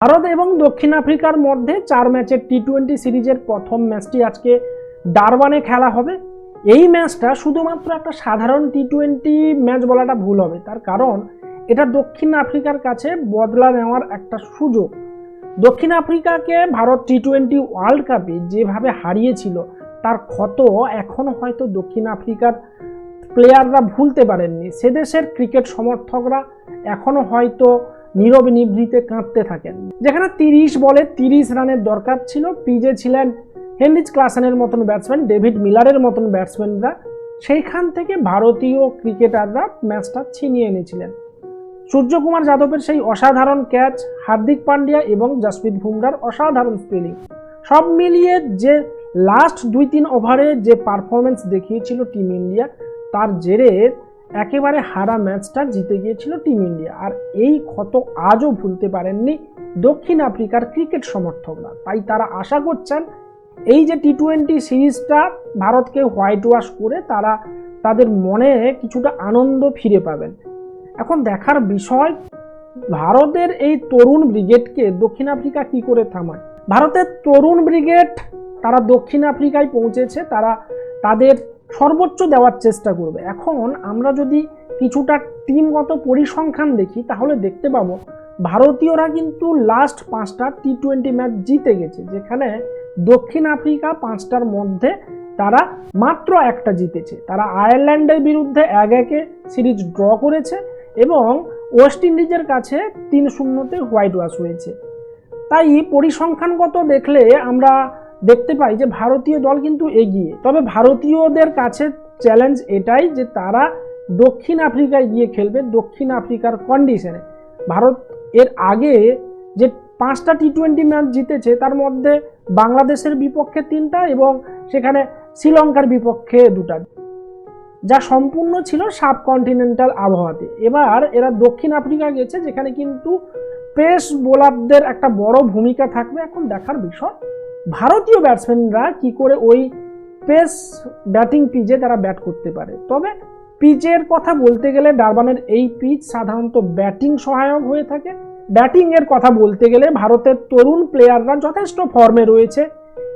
ভারত এবং দক্ষিণ আফ্রিকার মধ্যে চার ম্যাচের টি টোয়েন্টি সিরিজের প্রথম ম্যাচটি আজকে ডারবানে খেলা হবে। এই ম্যাচটা শুধুমাত্র একটা সাধারণ টি টোয়েন্টি ম্যাচ বলাটা ভুল হবে। তার কারণ, এটা দক্ষিণ আফ্রিকার কাছে বদলা নেওয়ার একটা সুযোগ। দক্ষিণ আফ্রিকাকে ভারত টি টোয়েন্টি ওয়ার্ল্ড কাপে যেভাবে হারিয়েছিল, তার ক্ষত এখনও হয়তো দক্ষিণ আফ্রিকার প্লেয়াররা ভুলতে পারেননি। সে দেশের ক্রিকেট সমর্থকরা এখনও হয়তো নীরব নিভৃতে কাঁদতে থাকেন। যেখানে তিরিশ বলে তিরিশ রানের দরকার ছিল পিজে ছিলেন হেনরিচ ক্লাসেনের মতন ব্যাটসম্যান ডেভিড মিলারের মতন ব্যাটসম্যানরা সেইখান থেকে ভারতীয় ক্রিকেটাররা ম্যাচটা ছিনিয়ে এনেছিলেন। সূর্যকুমার যাদবের সেই অসাধারণ ক্যাচ হার্দিক পান্ডিয়া এবং জসপ্রীত বুমরার অসাধারণ স্পেলিং সব মিলিয়ে যে লাস্ট দুই তিন ওভারে যে পারফরমেন্স দেখিয়েছিল টিম ইন্ডিয়া তার জেরে একেবারে হারা ম্যাচটা জিতে গিয়েছিল টিম ইন্ডিয়া। আর এই ক্ষত আজও ভুলতে পারেননি দক্ষিণ আফ্রিকার ক্রিকেট সমর্থকরা। তাই তারা আশা করছেন, এই যে টি টোয়েন্টি সিরিজটা ভারতকে হোয়াইট ওয়াশ করে তারা তাদের মনে কিছুটা আনন্দ ফিরে পাবেন। এখন দেখার বিষয়, ভারতের এই তরুণ ব্রিগেডকে দক্ষিণ আফ্রিকা কি করে থামায়? ভারতের তরুণ ব্রিগেড তারা দক্ষিণ আফ্রিকায় পৌঁছেছে, তারা তাদের সর্বোচ্চ দেওয়ার চেষ্টা করবে। এখন আমরা যদি কিছুটা টিমগত পরিসংখ্যান দেখি, তাহলে দেখতে পাবো ভারতীয়রা কিন্তু লাস্ট পাঁচটা টি টোয়েন্টি ম্যাচ জিতে গেছে, যেখানে দক্ষিণ আফ্রিকা পাঁচটার মধ্যে তারা মাত্র একটা জিতেছে। তারা আয়ারল্যান্ডের বিরুদ্ধে এক একে সিরিজ ড্র করেছে এবং ওয়েস্ট ইন্ডিজের কাছে তিন শূন্যতে হোয়াইট ওয়াশ হয়েছে। তাই পরিসংখ্যানগত দেখলে আমরা দেখতে পাই যে ভারতীয় দল কিন্তু এগিয়ে। তবে ভারতীয়দের কাছে চ্যালেঞ্জ এটাই যে তারা দক্ষিণ আফ্রিকায় গিয়ে খেলবে, দক্ষিণ আফ্রিকার কন্ডিশনে ভারত এর আগে যে পাঁচটা টি টোয়েন্টি ম্যাচ জিতেছে, তার মধ্যে বাংলাদেশের বিপক্ষে তিনটা এবং সেখানে শ্রীলঙ্কার বিপক্ষে দুটা। যা সম্পূর্ণ ছিল সাব কন্টিনেন্টাল আবহাওয়াতে। এবার এরা দক্ষিণ আফ্রিকা গেছে, যেখানে কিন্তু পেস বোলারদের একটা বড় ভূমিকা থাকবে। এখন দেখার বিষয় ভারতীয় ব্যাটসম্যানরা কি করে ওই পেস ব্যাটিং পিচে তারা ব্যাট করতে পারে? তবে পিচের কথা বলতে গেলে ডারবানের এই পিচ সাধারণত ব্যাটিং সহায়ক হয়ে থাকে। ব্যাটিংয়ের কথা বলতে গেলে ভারতের তরুণ প্লেয়াররা যথেষ্ট ফর্মে রয়েছে।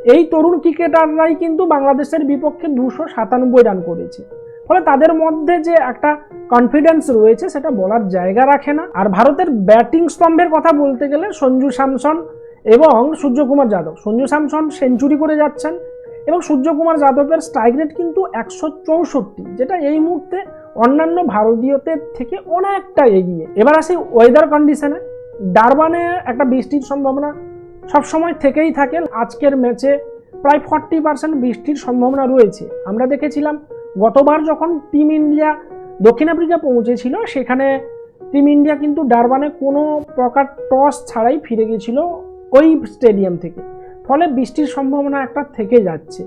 এই তরুণ ক্রিকেটাররাই কিন্তু বাংলাদেশের বিপক্ষে দুশো সাতানব্বই রান করেছে। ফলে তাদের মধ্যে যে একটা কনফিডেন্স রয়েছে, সেটা বলার জায়গা রাখে না। আর ভারতের ব্যাটিং স্তম্ভের কথা বলতে গেলে সঞ্জু স্যামসন এবং সূর্যকুমার যাদব। সঞ্জু স্যামসন সেঞ্চুরি করে যাচ্ছেন এবং সূর্যকুমার যাদবের স্ট্রাইক রেট কিন্তু একশো চৌষট্টি, যেটা এই মুহূর্তে অন্যান্য ভারতীয়দের থেকে অনেকটা এগিয়ে। এবার আসি ওয়েদার কন্ডিশনে ডারবানে একটা বৃষ্টির সম্ভাবনা সবসময় থেকেই থাকে। আজকের ম্যাচে প্রায় ফর্টি পার্সেন্ট বৃষ্টির সম্ভাবনা রয়েছে। আমরা দেখেছিলাম, গতবার যখন টিম ইন্ডিয়া দক্ষিণ আফ্রিকা পৌঁছেছিল, সেখানে টিম ইন্ডিয়া কিন্তু ডারবানে কোনো প্রকার টস ছাড়াই ফিরে গেছিল। ওই স্টেডিয়াম থেকে। ফলে বৃষ্টির সম্ভাবনা একটা থেকে যাচ্ছে।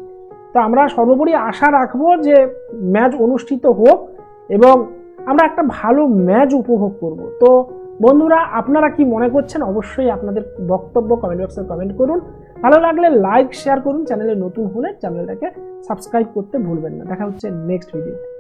তো আমরা সর্বোপরি আশা রাখব যে ম্যাচ অনুষ্ঠিত হোক এবং আমরা একটা ভালো ম্যাচ উপভোগ করব। তো বন্ধুরা, আপনারা কি মনে করছেন? অবশ্যই আপনাদের বক্তব্য কমেন্ট বক্সে কমেন্ট করুন। ভালো লাগলে লাইক শেয়ার করুন। চ্যানেলে নতুন হলে চ্যানেলটাকে সাবস্ক্রাইব করতে ভুলবেন না। দেখা হচ্ছে নেক্সট ভিডিওতে